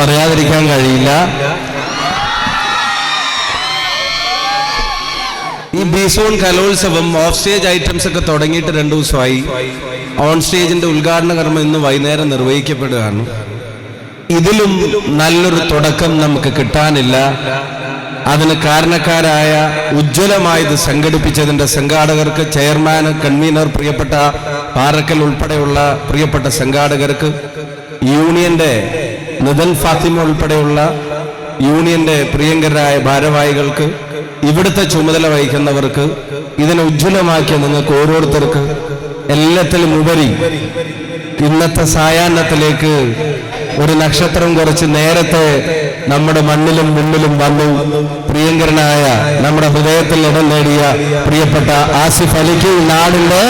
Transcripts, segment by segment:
പറയാതിരിക്കാൻ കഴിയില്ല. ഈ ബീസോൺ കലോത്സവം ഓഫ് സ്റ്റേജ് ഐറ്റംസ് ഒക്കെ തുടങ്ങിയിട്ട് രണ്ടു ദിവസമായി. ഓൺ സ്റ്റേജിന്റെ ഉദ്ഘാടന കർമ്മം ഇന്ന് വൈകുന്നേരം നിർവഹിക്കപ്പെടുകയാണ്. ഇതിലും നല്ലൊരു തുടക്കം നമുക്ക് കിട്ടാനില്ല. അതിന് കാരണക്കാരായ ഉജ്ജ്വലമായത് സംഘടിപ്പിച്ചതിന്റെ സംഘാടകർക്ക് ചെയർമാൻ കൺവീനർ പ്രിയപ്പെട്ട പാറക്കൽ ഉൾപ്പെടെയുള്ള പ്രിയപ്പെട്ട സംഘാടകർക്ക് യൂണിയന്റെ നിതൻ ഫാത്തിമ ഉൾപ്പെടെയുള്ള യൂണിയന്റെ പ്രിയങ്കരായ ഭാരവാഹികൾക്ക് ഇവിടുത്തെ ചുമതല വഹിക്കുന്നവർക്ക് ഇതിനെ ഉജ്ജ്വലമാക്കിയ നിങ്ങൾക്ക് ഓരോരുത്തർക്ക് എല്ലാത്തിലും ഉപരി ഇന്നത്തെ സായാഹ്നത്തിലേക്ക് ഒരു നക്ഷത്രം കുറച്ച് നേരത്തെ നമ്മുടെ മണ്ണിലും മുന്നിലും വന്നു. പ്രിയങ്കരനായ നമ്മുടെ ഹൃദയത്തിൽ ഇടം നേടിയ പ്രിയപ്പെട്ട ആസിഫ് അലിക്ക് നാടിന്റെ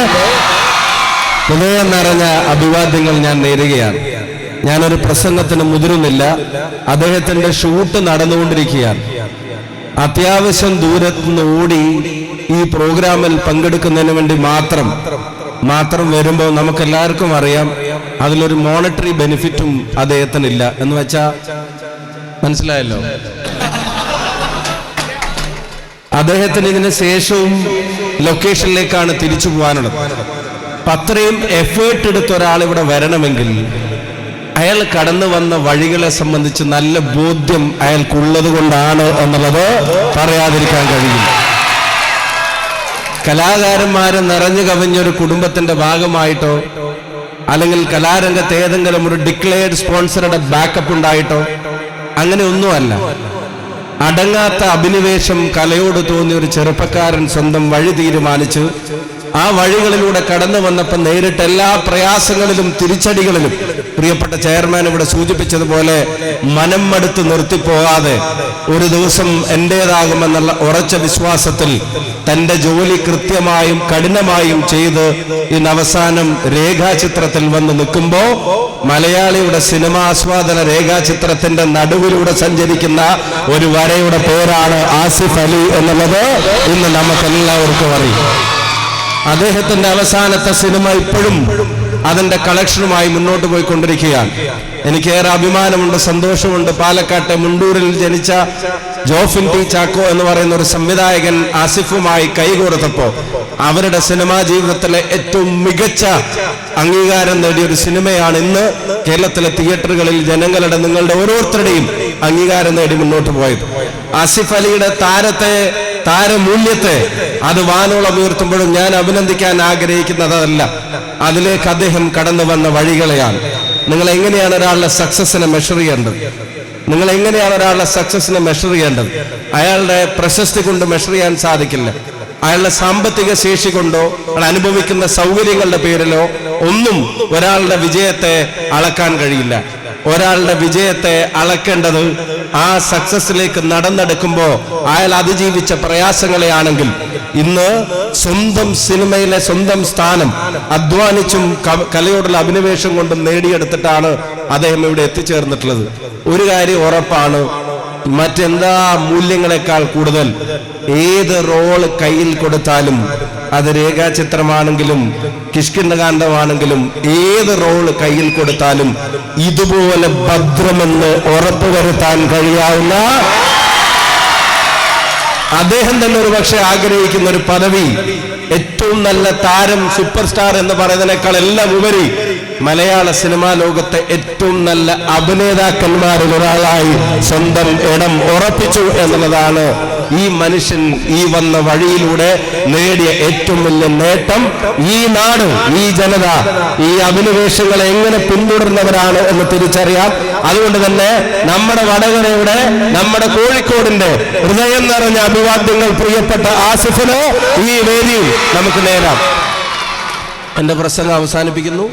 ഹൃദയം നിറഞ്ഞ അഭിവാദ്യങ്ങൾ ഞാൻ നേരുകയാണ്. ഞാനൊരു പ്രസംഗത്തിന് മുതിരുന്നില്ല. അദ്ദേഹത്തിന്റെ ഷൂട്ട് നടന്നുകൊണ്ടിരിക്കുകയാണ്. അത്യാവശ്യം ദൂരത്ത് നിന്ന് ഓടി ഈ പ്രോഗ്രാമിൽ പങ്കെടുക്കുന്നതിന് വേണ്ടി മാത്രം മാത്രം വരുമ്പോൾ നമുക്ക് എല്ലാവർക്കും അറിയാം അതിലൊരു മോണിറ്ററി ബെനിഫിറ്റും അദ്ദേഹത്തിനില്ല. എന്ന് വെച്ചാ മനസ്സിലായല്ലോ? അദ്ദേഹത്തിന് ഇതിന് ശേഷവും ലൊക്കേഷനിലേക്കാണ് തിരിച്ചു പോകാനുള്ളത്. അത്രയും എഫേർട്ട് എടുത്ത ഒരാൾ ഇവിടെ വരണമെങ്കിൽ അയാൾ കടന്നു വന്ന വഴികളെ സംബന്ധിച്ച് നല്ല ബോധ്യം അയാൾക്കുള്ളത് കൊണ്ടാണ് എന്നുള്ളത് പറയാതിരിക്കാൻ കഴിയും കലാകാരന്മാരെ നിറഞ്ഞു കവിഞ്ഞൊരു കുടുംബത്തിന്റെ ഭാഗമായിട്ടോ അല്ലെങ്കിൽ കലാരംഗത്ത് ഏതെങ്കിലും ഒരു ഡിക്ലെയർഡ് സ്പോൺസറുടെ ബാക്കപ്പ് ഉണ്ടായിട്ടോ അങ്ങനെ ഒന്നുമല്ല. അടങ്ങാത്ത അഭിനിവേശം കലയോട് തോന്നിയ ഒരു ചെറുപ്പക്കാരൻ സ്വന്തം വഴി തീരുമാനിച്ചു ആ വഴികളിലൂടെ കടന്നു വന്നപ്പോൾ നേരിട്ട് എല്ലാ പ്രയാസങ്ങളിലും തിരിച്ചടികളിലും പ്രിയപ്പെട്ട ചെയർമാൻ ഇവിടെ സൂചിപ്പിച്ചതുപോലെ മനം മടുത്ത് നിർത്തിപ്പോകാതെ ഒരു ദിവസം എന്റേതാകുമെന്നുള്ള ഉറച്ച വിശ്വാസത്തിൽ തന്റെ ജോലി കൃത്യമായും കഠിനമായും ചെയ്ത് ഇന്ന് അവസാനം രേഖാചിത്രത്തിൽ വന്ന് നിൽക്കുമ്പോൾ മലയാളിയുടെ സിനിമാസ്വാദന രേഖാചിത്രത്തിന്റെ നടുവിലൂടെ സഞ്ചരിക്കുന്ന ഒരു വരയുടെ പേരാണ് ആസിഫ് അലി എന്നുള്ളത് ഇന്ന് നമുക്കെല്ലാവർക്കും അറിയാം. അദ്ദേഹത്തിന്റെ അവസാനത്തെ സിനിമ ഇപ്പോഴും അതിന്റെ കളക്ഷനുമായി മുന്നോട്ട് പോയിക്കൊണ്ടിരിക്കുകയാണ്. എനിക്കേറെ അഭിമാനമുണ്ട് സന്തോഷമുണ്ട്. പാലക്കാട്ടെ മുണ്ടൂരിൽ ജനിച്ച ജോഫിൻ ടി ചാക്കോ എന്ന് പറയുന്ന ഒരു സംവിധായകൻ ആസിഫുമായി കൈകോർത്തപ്പോ അവരുടെ സിനിമാ ജീവിതത്തിലെ ഏറ്റവും മികച്ച അംഗീകാരം നേടിയ ഒരു സിനിമയാണ് ഇന്ന് കേരളത്തിലെ തിയേറ്ററുകളിൽ ജനങ്ങളുടെ നിങ്ങളുടെ ഓരോരുത്തരുടെയും അംഗീകാരം നേടി മുന്നോട്ട് പോയത്. ആസിഫ് അലിയുടെ താരത്തെ താരമൂല്യത്തെ അത് വാനോളം ഉയർത്തുമ്പോഴും ഞാൻ അഭിനന്ദിക്കാൻ ആഗ്രഹിക്കുന്നതല്ല. അതിലേക്ക് അദ്ദേഹം കടന്നു വന്ന വഴികളെയാണ്. നിങ്ങൾ എങ്ങനെയാണ് ഒരാളുടെ സക്സസിനെ മെഷർ ചെയ്യേണ്ടത്? നിങ്ങൾ എങ്ങനെയാണ് ഒരാളുടെ സക്സസിനെ മെഷർ ചെയ്യേണ്ടത്? അയാളുടെ പ്രശസ്തി കൊണ്ട് മെഷർ ചെയ്യാൻ സാധിക്കില്ല. അയാളുടെ സാമ്പത്തിക ശേഷി കൊണ്ടോ അയാൾ അനുഭവിക്കുന്ന സൗകര്യങ്ങളുടെ പേരിലോ ഒന്നും ഒരാളുടെ വിജയത്തെ അളക്കാൻ കഴിയില്ല. ഒരാളുടെ വിജയത്തെ അളക്കേണ്ടത് ആ സക്സസിലേക്ക് നടന്നെടുക്കുമ്പോ അയാൾ അതിജീവിച്ച പ്രയാസങ്ങളെയാണെങ്കിൽ ഇന്ന് സ്വന്തം സിനിമയിലെ സ്വന്തം സ്ഥാനം അധ്വാനിച്ചും കലയോടുള്ള അഭിനിവേശം കൊണ്ടും നേടിയെടുത്തിട്ടാണ് അദ്ദേഹം ഇവിടെ എത്തിച്ചേർന്നിട്ടുള്ളത്. ഒരു കാര്യം ഉറപ്പാണ് മറ്റെന്താ മൂല്യങ്ങളെക്കാൾ കൂടുതൽ? ഏത് റോൾ കയ്യിൽ കൊടുത്താലും അത് രേഖാചിത്രമാണെങ്കിലും കിഷ്കിണ്ടകാന്തമാണെങ്കിലും ഏത് റോൾ കയ്യിൽ കൊടുത്താലും ഇതുപോലെ ഭദ്രമെന്ന് ഉറപ്പുവരുത്താൻ കഴിയാവുന്ന അദ്ദേഹം തന്നെ ഒരു പക്ഷെ ആഗ്രഹിക്കുന്ന ഒരു പദവി. ഏറ്റവും നല്ല താരം സൂപ്പർ സ്റ്റാർ എന്ന് പറയുന്നതിനേക്കാൾ എല്ലാം ഉപരി മലയാള സിനിമാ ലോകത്തെ ഏറ്റവും നല്ല അഭിനേതാക്കന്മാരിൽ ഒരാളായി സ്വന്തം ഇടം ഉറപ്പിച്ചു എന്നുള്ളതാണ് ഈ മനുഷ്യൻ ഈ വന്ന വഴിയിലൂടെ നേടിയ ഏറ്റവും വലിയ നേട്ടം ഈ നാട് ഈ ജനത ഈ അഭിനിവേശങ്ങളെ എങ്ങനെ പിന്തുടർന്നവരാണ് എന്ന് തിരിച്ചറിയാം. അതുകൊണ്ട് തന്നെ നമ്മുടെ വടകരയുടെ നമ്മുടെ കോഴിക്കോടിന്റെ ഹൃദയം നിറഞ്ഞ അഭിവാദ്യങ്ങൾ പ്രിയപ്പെട്ട ആസിഫിന് ഈ വേദിയിൽ നമുക്ക് നേരാം. എന്റെ പ്രസംഗം അവസാനിപ്പിക്കുന്നു.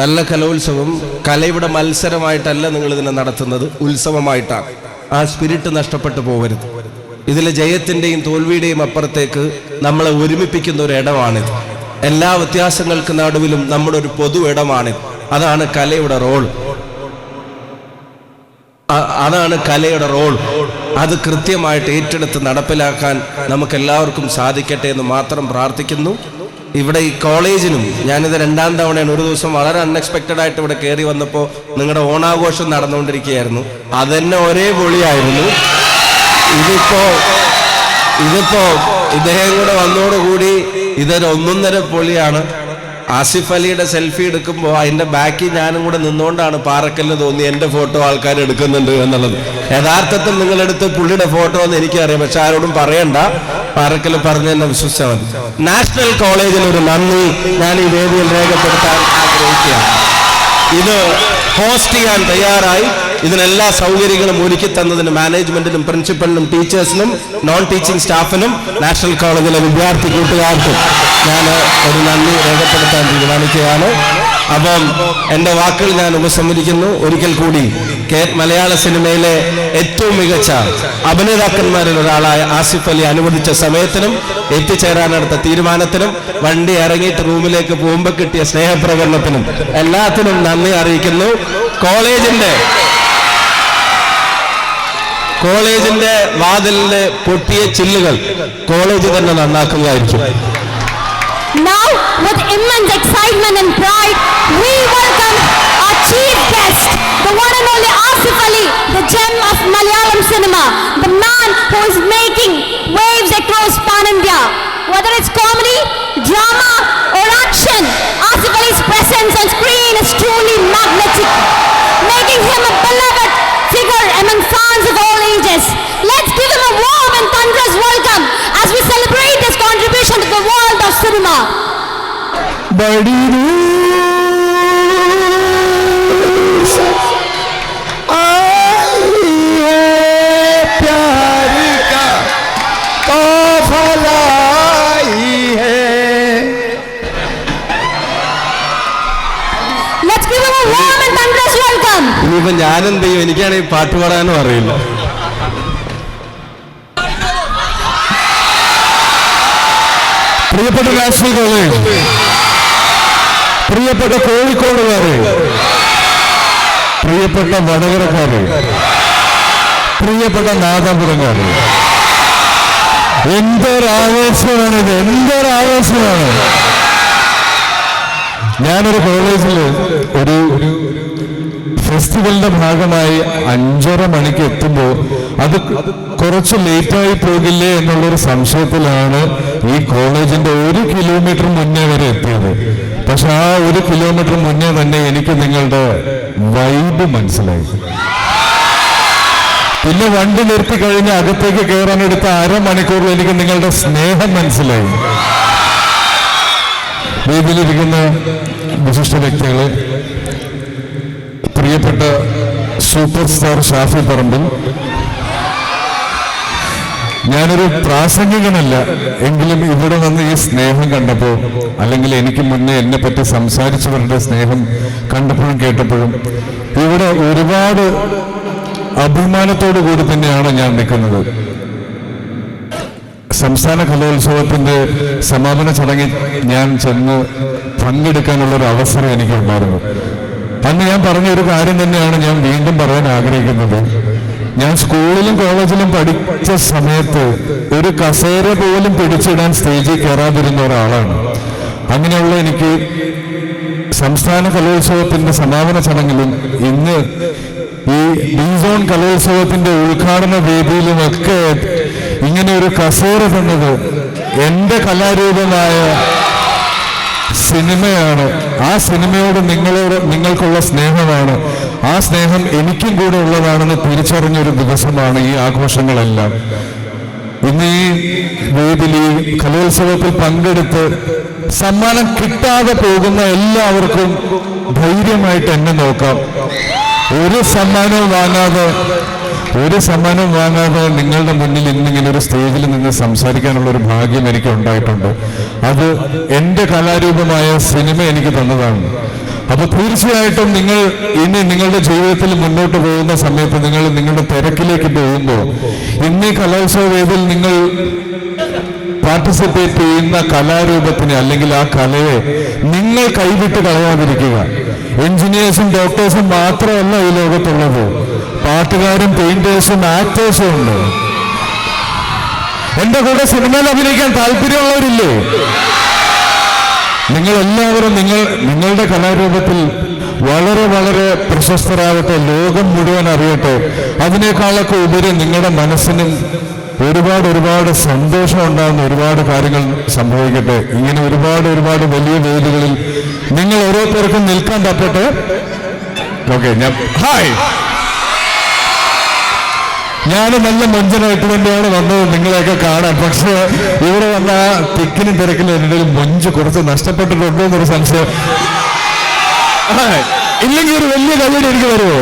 നല്ല കലോത്സവം കലയുടെ മത്സരമായിട്ടല്ല നിങ്ങൾ ഇതിനെ നടത്തുന്നത് ഉത്സവമായിട്ടാണ്. ആ സ്പിരിറ്റ് നഷ്ടപ്പെട്ടു പോകരുത്. ഇതിലെ ജയത്തിന്റെയും തോൽവിയുടെയും അപ്പുറത്തേക്ക് നമ്മളെ ഒരുമിപ്പിക്കുന്ന ഒരു ഇടമാണിത്. എല്ലാ വ്യത്യാസങ്ങൾക്ക് നടുവിലും നമ്മുടെ ഒരു പൊതു ഇടമാണിത്. അതാണ് കലയുടെ റോൾ അതാണ് കലയുടെ റോൾ അത് കൃത്യമായിട്ട് ഏറ്റെടുത്ത് നടപ്പിലാക്കാൻ നമുക്ക് എല്ലാവർക്കും സാധിക്കട്ടെ എന്ന് മാത്രം പ്രാർത്ഥിക്കുന്നു. ഇവിടെ ഈ കോളേജിനും ഞാനിത് രണ്ടാം തവണയാണ് ഒരു ദിവസം വളരെ അൺഎക്സ്പെക്റ്റഡ് ആയിട്ട് ഇവിടെ കയറി വന്നപ്പോൾ നിങ്ങളുടെ ഓണാഘോഷം നടന്നുകൊണ്ടിരിക്കുകയായിരുന്നു. അതന്നെ ഒരേ പൊളിയായിരുന്നു. ഇതിപ്പോ ഇതിപ്പോ ഇദ്ദേഹം കൂടെ വന്നതോടുകൂടി ഇതൊരു ഒന്നൊന്നര പൊളിയാണ്. ആസിഫ് അലിയുടെ സെൽഫി എടുക്കുമ്പോൾ അതിന്റെ ബാക്കി ഞാനും കൂടെ നിന്നുകൊണ്ടാണ് പാറക്കല്ല് തോന്നി എന്റെ ഫോട്ടോ ആൾക്കാർ എടുക്കുന്നുണ്ട് എന്നുള്ളത്. യഥാർത്ഥത്തിൽ നിങ്ങളെടുത്ത് പുള്ളിയുടെ ഫോട്ടോ എന്ന് എനിക്കറിയാം. പക്ഷെ ആരോടും പറയണ്ട. പാറക്കല്ല് പറഞ്ഞു തന്നെ വിശ്വസിച്ചാൽ മതി. നാഷണൽ കോളേജിൽ ഒരു നന്ദി ഞാൻ ഈ വേദിയിൽ രേഖപ്പെടുത്താൻ ആഗ്രഹിക്കുകയാണ്. ഇത് ഹോസ്റ്റ് ചെയ്യാൻ തയ്യാറായി. ഇതിനെല്ലാ സൗകര്യങ്ങളും ഒരുക്കി തന്നതിന് മാനേജ്മെന്റിനും പ്രിൻസിപ്പലിനും ടീച്ചേഴ്സിനും നോൺ ടീച്ചിങ് സ്റ്റാഫിനും നാഷണൽ കോളേജിലെ വിദ്യാർത്ഥി കൂട്ടുകാർക്കും ഞാൻ ഒരു നന്ദി രേഖപ്പെടുത്താൻ തീരുമാനിക്കുകയാണ്. അപ്പം എന്റെ വാക്കുകൾ ഞാൻ ഉപസംഹരിക്കുന്നു. ഒരിക്കൽ കൂടി മലയാള സിനിമയിലെ ഏറ്റവും മികച്ച അഭിനേതാക്കന്മാരിൽ ഒരാളായ ആസിഫ് അലി അനുവദിച്ച സമയത്തിനും എത്തിച്ചേരാനെടുത്ത തീരുമാനത്തിനും വണ്ടി ഇറങ്ങിയിട്ട് റൂമിലേക്ക് പോകുമ്പോൾ കിട്ടിയ സ്നേഹപ്രകടനത്തിനും എല്ലാത്തിനും നന്ദി അറിയിക്കുന്നു. കോളേജിന്റെ കോളേജിന്റെ വാതിലിന്റെ പൊട്ടിയ ചില്ലുകൾ കോളേജ് തന്നെ നന്നാക്കുന്നതായിരിക്കും Now, with immense excitement and pride, we welcome our chief guest, the one and only Asif Ali, the gem of Malayalam cinema, the man who is making waves across Pan India. Whether it's comedy, drama, or action, Asif Ali's presence on screen is truly magnetic, making him a beloved welcome. ഇനിയിപ്പോ ഞാനെന്ത് ചെയ്യും എനിക്കാണെങ്കിൽ പാട്ട് പാടാനും അറിയില്ല. പ്രിയപ്പെട്ട college പ്രിയപ്പെട്ട കോഴിക്കോടുകാര് പ്രിയപ്പെട്ട വടകരക്കാര് പ്രിയപ്പെട്ട നാദാപുരക്കാര് എന്തൊരാവേശമാണിത് എന്തൊരാവേശമാണ്. ഞാനൊരു കോളേജിൽ ഒരു ഫെസ്റ്റിവലിന്റെ ഭാഗമായി അഞ്ചര മണിക്ക് എത്തുമ്പോൾ അത് കുറച്ച് ലേറ്റായി പോകില്ലേ എന്നുള്ളൊരു സംശയത്തിലാണ് ഈ കോളേജിന്റെ ഒരു കിലോമീറ്റർ മുന്നേ വരെ എത്തിയത്. പക്ഷെ ആ ഒരു കിലോമീറ്റർ മുന്നേ തന്നെ എനിക്ക് നിങ്ങളുടെ വൈബ് മനസ്സിലായി. പിന്നെ വണ്ടി നിർത്തി കഴിഞ്ഞ് അകത്തേക്ക് കയറാൻ എടുത്ത അരമണിക്കൂറിൽ എനിക്ക് നിങ്ങളുടെ സ്നേഹം മനസ്സിലായി. വേദിയിലിരിക്കുന്ന വിശിഷ്ട വ്യക്തികളെ പ്രിയപ്പെട്ട സൂപ്പർ സ്റ്റാർ ഷാഫി പറമ്പിൽ ഞാനൊരു പ്രാസംഗികനല്ല. എങ്കിലും ഇവിടെ നിന്ന് ഈ സ്നേഹം കണ്ടപ്പോൾ അല്ലെങ്കിൽ എനിക്ക് മുന്നേ എന്നെ പറ്റി സംസാരിച്ചവരുടെ സ്നേഹം കണ്ടപ്പോഴും കേട്ടപ്പോഴും ഇവിടെ ഒരുപാട് അഭിമാനത്തോടു കൂടി തന്നെയാണ് ഞാൻ നിൽക്കുന്നത്. സംസ്ഥാന കലോത്സവത്തിന്റെ സമാപന ചടങ്ങിൽ ഞാൻ ചെന്ന് പങ്കെടുക്കാനുള്ള ഒരു അവസരം എനിക്ക് ഉണ്ടായിരുന്നു അന്ന് ഞാൻ പറഞ്ഞ ഒരു കാര്യം തന്നെയാണ് ഞാൻ വീണ്ടും പറയാൻ ആഗ്രഹിക്കുന്നത്. ഞാൻ സ്കൂളിലും കോളേജിലും പഠിച്ച സമയത്ത് ഒരു കസേര പോലും പിടിച്ചിടാൻ സ്റ്റേജിൽ കയറാതിരുന്ന ഒരാളാണ്. അങ്ങനെയുള്ള എനിക്ക് സംസ്ഥാന കലോത്സവത്തിന്റെ സമാപന ചടങ്ങിലും ഇന്ന് ഈ ബിസോൺ കലോത്സവത്തിന്റെ ഉദ്ഘാടന വേദിയിലുമൊക്കെ ഇങ്ങനെ ഒരു കസേര തന്നത് എന്റെ കലാരൂപമായ സിനിമയാണ്. ആ സിനിമയോട് നിങ്ങളോട് നിങ്ങൾക്കുള്ള സ്നേഹമാണ്. ആ സ്നേഹം എനിക്കും കൂടെ ഉള്ളതാണെന്ന് തിരിച്ചറിഞ്ഞൊരു ദിവസമാണ് ഈ ആഘോഷങ്ങളെല്ലാം. ഇന്ന് ഈ വേദിയിൽ കലോത്സവത്തിൽ പങ്കെടുത്ത് സമ്മാനം കിട്ടാതെ പോകുന്ന എല്ലാവർക്കും ധൈര്യമായിട്ട് എന്നെ നോക്കാം. ഒരു സമ്മാനവും വാങ്ങാതെ ഒരു സമ്മാനവും വാങ്ങാതെ നിങ്ങളുടെ മുന്നിൽ ഇന്നിങ്ങനെ ഒരു സ്റ്റേജിൽ നിന്ന് സംസാരിക്കാനുള്ള ഒരു ഭാഗ്യം എനിക്ക് ഉണ്ടായിട്ടുണ്ട്. അത് എന്റെ കലാരൂപമായ സിനിമ എനിക്ക് തന്നതാണ്. അപ്പൊ തീർച്ചയായിട്ടും നിങ്ങൾ ഇനി നിങ്ങളുടെ ജീവിതത്തിൽ മുന്നോട്ട് പോകുന്ന സമയത്ത് നിങ്ങൾ നിങ്ങളുടെ തിരക്കിലേക്ക് പോകുമ്പോൾ ഇന്ന് കലോത്സവ വേദിയിൽ നിങ്ങൾ പാർട്ടിസിപ്പേറ്റ് ചെയ്യുന്ന കലാരൂപത്തിനെ അല്ലെങ്കിൽ ആ കലയെ നിങ്ങൾ കൈവിട്ട് കളയാതിരിക്കുക. എഞ്ചിനീയേഴ്സും ഡോക്ടേഴ്സും മാത്രമല്ല ഈ ലോകത്തുള്ളത്. പാട്ടുകാരും പെയിന്റേഴ്സും ആക്ടേഴ്സും ഉണ്ട്. എന്റെ കൂടെ സിനിമയിൽ അഭിനയിക്കാൻ താല്പര്യമുള്ളവരില്ലേ? നിങ്ങൾ എല്ലാവരും നിങ്ങൾ നിങ്ങളുടെ കലാരൂപത്തിൽ വളരെ വളരെ പ്രശസ്തരാകട്ടെ ലോകം മുഴുവൻ അറിയട്ടെ. അതിനേക്കാളൊക്കെ ഉപരി നിങ്ങളുടെ മനസ്സിനും ഒരുപാട് ഒരുപാട് സന്തോഷം ഉണ്ടാകുന്ന ഒരുപാട് കാര്യങ്ങൾ സംഭവിക്കട്ടെ. ഇങ്ങനെ ഒരുപാട് ഒരുപാട് വലിയ വേദികളിൽ നിങ്ങൾ ഓരോരുത്തർക്കും നിൽക്കാൻ പറ്റട്ടെ? ഓക്കെ ഞാൻ ഹായ് ഞാൻ നല്ല മൊഞ്ചനായിട്ട് തന്നെയാണ് വന്നത്. നിങ്ങളെയൊക്കെ കാണാൻ. പക്ഷേ ഇവിടെ വന്ന ആ തിക്കിനും തിരക്കിലും എന്റെ മൊഞ്ച് കുറച്ച് നഷ്ടപ്പെട്ടിട്ടുണ്ടോ എന്നൊരു സംശയം. ഇല്ലെങ്കിൽ ഒരു വലിയ കയ്യടി എനിക്ക് വരുമോ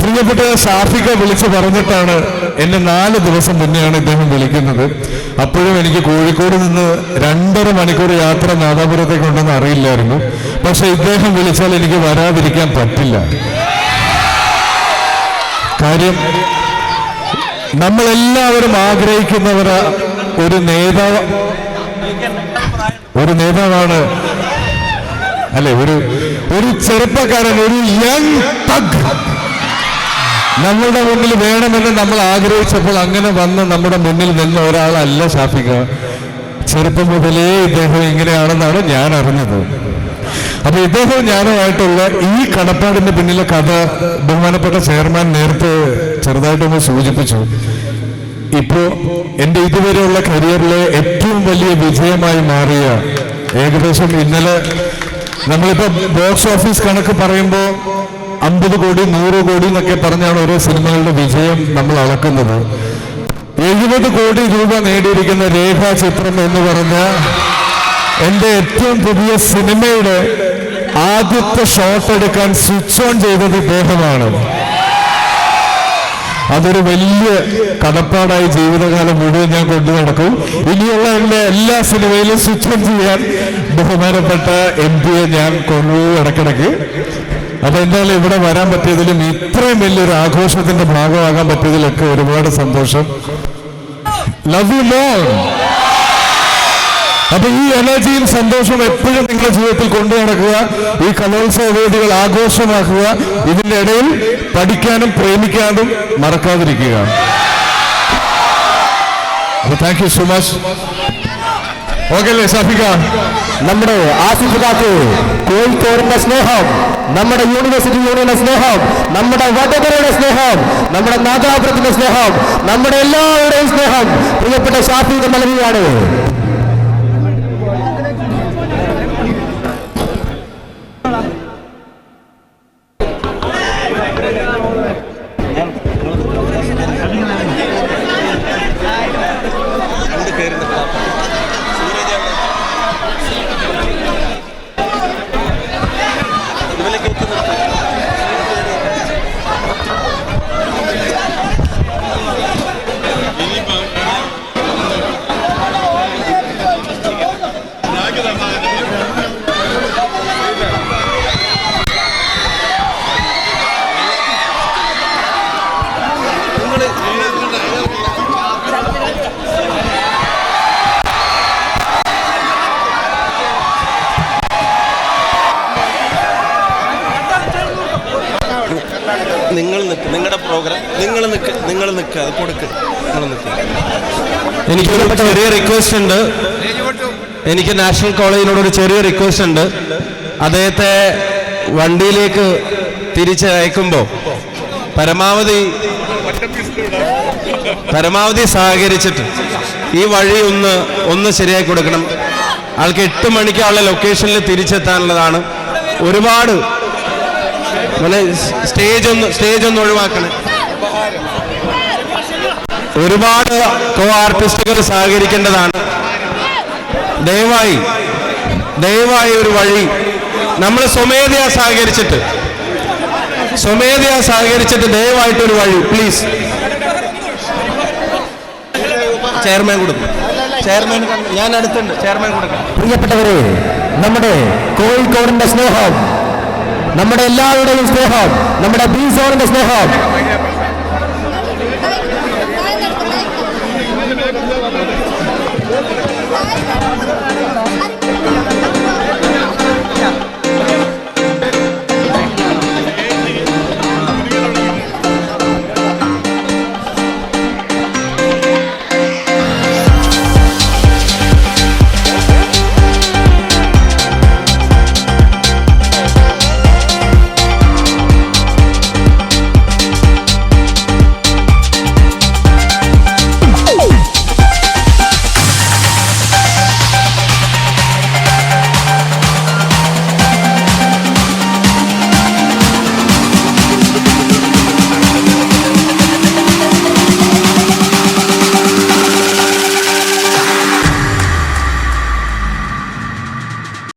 പ്രിയപ്പെട്ട ഷാഫിക്ക വിളിച്ച് പറഞ്ഞിട്ടാണ് എന്നെ നാല് ദിവസം മുന്നെയാണ് ഇദ്ദേഹം വിളിക്കുന്നത്. അപ്പോഴും എനിക്ക് കോഴിക്കോട് നിന്ന് രണ്ടര മണിക്കൂർ യാത്ര നാദാപുരത്തേക്ക് ഉണ്ടെന്ന് അറിയില്ലായിരുന്നു. പക്ഷെ ഇദ്ദേഹം വിളിച്ചാൽ എനിക്ക് വരാതിരിക്കാൻ പറ്റില്ല. കാര്യം നമ്മളെല്ലാവരും ആഗ്രഹിക്കുന്നവർ ഒരു നേതാവ്. ഒരു നേതാവാണ്. അല്ലെ ഒരു ഒരു ചെറുപ്പക്കാരൻ ഒരു യങ് തഗ്. നമ്മളുടെ മുന്നിൽ വേണമെന്ന് നമ്മൾ ആഗ്രഹിച്ചപ്പോൾ അങ്ങനെ വന്ന് നമ്മുടെ മുന്നിൽ നിന്ന ഒരാളല്ല ഷാഫിക. ചെറുപ്പം മുതലേ ഇദ്ദേഹം ഇങ്ങനെയാണെന്നാണ് ഞാൻ അറിഞ്ഞത്. അപ്പൊ ഇദ്ദേഹവും ഞാനുമായിട്ടുള്ള ഈ കടപ്പാടിന്റെ പിന്നിലെ കഥ ബഹുമാനപ്പെട്ട ചെയർമാൻ നേരത്തെ ചെറുതായിട്ടൊന്ന് സൂചിപ്പിച്ചു. ഇപ്പോ എന്റെ ഇതുവരെയുള്ള കരിയറിലെ ഏറ്റവും വലിയ വിജയമായി മാറിയ ഏകദേശം ഇന്നലെ നമ്മളിപ്പോ ബോക്സ് ഓഫീസ് കണക്ക് പറയുമ്പോൾ അമ്പത് കോടി നൂറ് കോടി എന്നൊക്കെ പറഞ്ഞാണ് ഓരോ സിനിമകളുടെ വിജയം നമ്മൾ അളക്കുന്നത്. എഴുപത് കോടി രൂപ നേടിയിരിക്കുന്ന രേഖാചിത്രം എന്ന് പറഞ്ഞ എന്റെ ഏറ്റവും പുതിയ സിനിമയുടെ ആദ്യത്തെ ഷോട്ട് എടുക്കാൻ സ്വിച്ച് ഓൺ ചെയ്തത് ഇദ്ദേഹമാണ്. അതൊരു വലിയ കടപ്പാടായി ജീവിതകാലം മുഴുവൻ ഞാൻ കൊണ്ടു നടക്കും. ഇനിയുള്ള എന്റെ എല്ലാ സിനിമയിലും സ്വിച്ച് ഓൺ ചെയ്യാൻ ബഹുമാനപ്പെട്ട എം പിയെ ഞാൻ കൊണ്ടു ഇടയ്ക്കിടയ്ക്ക് അപ്പൊ എന്തായാലും ഇവിടെ വരാൻ പറ്റിയതിലും ഇത്രയും വലിയൊരു ആഘോഷത്തിന്റെ ഭാഗമാകാൻ പറ്റിയതിലൊക്കെ ഒരുപാട് സന്തോഷം. ലവ് യു മോർ അപ്പൊ ഈ എനർജിയും സന്തോഷവും എപ്പോഴും നിങ്ങളുടെ ജീവിതത്തിൽ കൊണ്ടു നടക്കുക. ഈ കലോത്സവ വേദികൾ ആഘോഷമാക്കുക. ഇതിന്റെ ഇടയിൽ പഠിക്കാനും പ്രേമിക്കാനും മറക്കാതിരിക്കുക. അപ്പൊ thank you so much okay അല്ലേ ഷാഫിക നമ്മുടെ ആസിഫിതാക്ക് കോഴിക്കോടിന്റെ സ്നേഹം നമ്മുടെ യൂണിവേഴ്സിറ്റി യൂണിയന്റെ സ്നേഹം നമ്മുടെ വടകരയുടെ സ്നേഹം നമ്മുടെ നാഗാപുരത്തിന്റെ സ്നേഹം നമ്മുടെ എല്ലാവരുടെയും സ്നേഹം പ്രിയപ്പെട്ട ഷാഫിക്ക് നൽകുകയാണ്. നിങ്ങൾ നിൽക്ക് നിങ്ങളുടെ പ്രോഗ്രാം നിങ്ങൾ നിൽക്ക് നിങ്ങൾ നിൽക്ക് അത് കൊടുക്ക്. നിങ്ങൾ നിൽക്ക് എനിക്കൊരു ചെറിയ റിക്വസ്റ്റ് ഉണ്ട്. എനിക്ക് നാഷണൽ കോളേജിനോട് ഒരു ചെറിയ റിക്വസ്റ്റ് ഉണ്ട്. അദ്ദേഹത്തെ വണ്ടിയിലേക്ക് തിരിച്ചയക്കുമ്പോൾ പരമാവധി പരമാവധി സഹകരിച്ചിട്ട് ഈ വഴി ഒന്ന് ഒന്ന് ശരിയാക്കി കൊടുക്കണം. ആൾക്ക് എട്ട് മണിക്ക് ലൊക്കേഷനിൽ തിരിച്ചെത്താനുള്ളതാണ്. ഒരുപാട് അങ്ങനെ സ്റ്റേജ് ഒന്ന് സ്റ്റേജ് ഒന്ന് ഒഴിവാക്കണേ. ഒരുപാട് കോ ആർട്ടിസ്റ്റുകൾ സഹകരിക്കേണ്ടതാണ്. ദയവായി ദയവായി ഒരു വഴി. നമ്മൾ സ്വമേധയാ സഹകരിച്ചിട്ട്. സ്വമേധയാ സഹകരിച്ചിട്ട് ദയവായിട്ട് ഒരു വഴി പ്ലീസ് ചെയർമാൻ കൊടുക്കും. ചെയർമാൻ ഞാൻ അടുത്തുണ്ട്. ചെയർമാൻ കൊടുക്കാം. പ്രിയപ്പെട്ടവരെ നമ്മുടെ കോഴിക്കോടിന്റെ സ്നേഹം നമ്മുടെ എല്ലാവരുടെയും സ്നേഹം നമ്മുടെ ബി സോണിന്റെ സ്നേഹം.